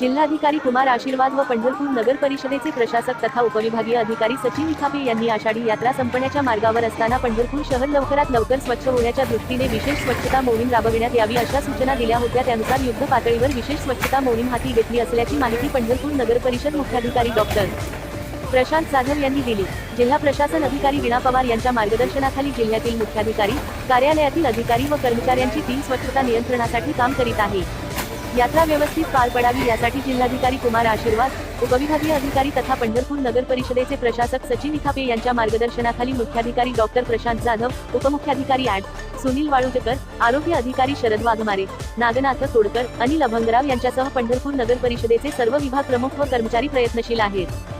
जिल्हाधिकारी कुमार आशीर्वाद व पंढरपूर नगर परिषदेचे प्रशासक तथा उपविभागीय अधिकारी सचिन इखापे यांनी आषाढी यात्रा संपण्याच्या मार्गावर असताना पंढरपूर शहर लवकरात लवकर स्वच्छ होण्याच्या दृष्टीने विशेष स्वच्छता मोहीम राबविण्यात यावी अशा सूचना दिल्या होत्या. त्यानुसार युद्ध पातळीवर विशेष स्वच्छता मोहीम हाती घेतली असल्याची माहिती पंढरपूर नगर परिषद मुख्याधिकारी डॉक्टर प्रशांत जाधव यांनी दिली. जिल्हा प्रशासन अधिकारी वीणा पवार यांच्या मार्गदर्शनाखाली जिल्ह्यातील मुख्याधिकारी कार्यालयातील अधिकारी व कर्मचाऱ्यांची टीम स्वच्छता नियंत्रणासाठी काम करीत आहे. यात्रा व्यवस्थित पार पडावी यासाठी जिल्हाधिकारी कुमार आशीर्वाद उपविभागीय अधिकारी तथा पंढरपूर नगर परिषदेचे प्रशासक सचिन इथापे यांच्या मार्गदर्शनाखाली मुख्याधिकारी डॉक्टर प्रशांत जाधव उपमुख्याधिकारी ऍड सुनील वाळुंजकर आरोग्य अधिकारी शरद वाघमारे नागनाथ तोडकर अनिल अभंगराव यांच्यासह पंढरपूर नगर परिषदेचे सर्व विभाग प्रमुख व कर्मचारी प्रयत्नशील आहेत.